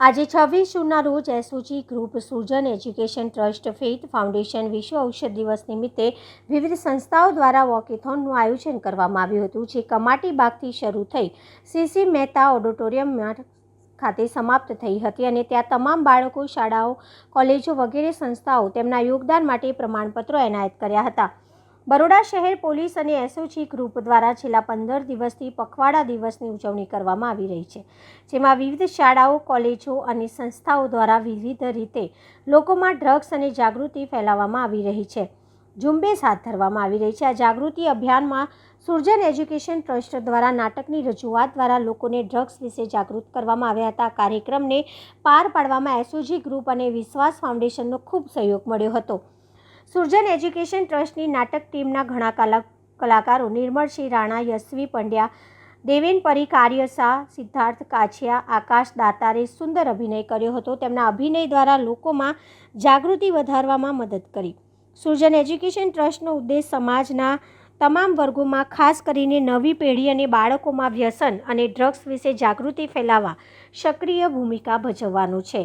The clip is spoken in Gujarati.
આજે છવ્વીસ જૂનના રોજ SOG group Srujan education trust faith foundation વિશ્વ ઔષધ દિવસ નિમિત્તે વિવિધ સંસ્થાઓ દ્વારા વોકેથોનનું આયોજન કરવામાં આવ્યું હતું, જે કમાટી બાગથી શરૂ થઈ સીસી મહેતા ઓડિટોરિયમમાં ખાતે સમાપ્ત થઈ હતી અને ત્યાં તમામ બાળકો, શાળાઓ, કોલેજો વગેરે સંસ્થાઓ તેમના યોગદાન માટે પ્રમાણપત્રો એનાયત કર્યા હતા. બરોડા શહેર પોલીસ અને એસઓજી ગ્રુપ દ્વારા છેલ્લા પંદર દિવસથી પખવાડા દિવસની ઉજવણી કરવામાં આવી રહી છે, જેમાં વિવિધ શાળાઓ, કોલેજો અને સંસ્થાઓ દ્વારા વિવિધ રીતે લોકોમાં ડ્રગ્સ અને જાગૃતિ ફેલાવવામાં આવી રહી છે. ઝુંબેશ હાથ ધરવામાં આવી રહી છે. આ જાગૃતિ અભિયાનમાં સુરજન એજ્યુકેશન ટ્રસ્ટ દ્વારા નાટકની રજૂઆત દ્વારા લોકોને ડ્રગ્સ વિશે જાગૃત કરવામાં આવ્યા હતા. કાર્યક્રમને પાર પાડવામાં એસઓજી ગ્રુપ અને વિશ્વાસ ફાઉન્ડેશનનો ખૂબ સહયોગ મળ્યો હતો. સુરજન એજ્યુકેશન ટ્રસ્ટની નાટક ટીમના ઘણા કલા કલાકારો નિર્મળસિંહ રાણા, યશવી પંડ્યા, દેવેન પરીખ આર્ય સિદ્ધાર્થ કાછિયા, આકાશ દાતારે સુંદર અભિનય કર્યો હતો. તેમના અભિનય દ્વારા લોકોમાં જાગૃતિ વધારવામાં મદદ કરી. સુરજન એજ્યુકેશન ટ્રસ્ટનો ઉદ્દેશ સમાજના તમામ વર્ગોમાં, ખાસ કરીને નવી પેઢી અને બાળકોમાં વ્યસન અને ડ્રગ્સ વિશે જાગૃતિ ફેલાવવા સક્રિય ભૂમિકા ભજવવાનું છે.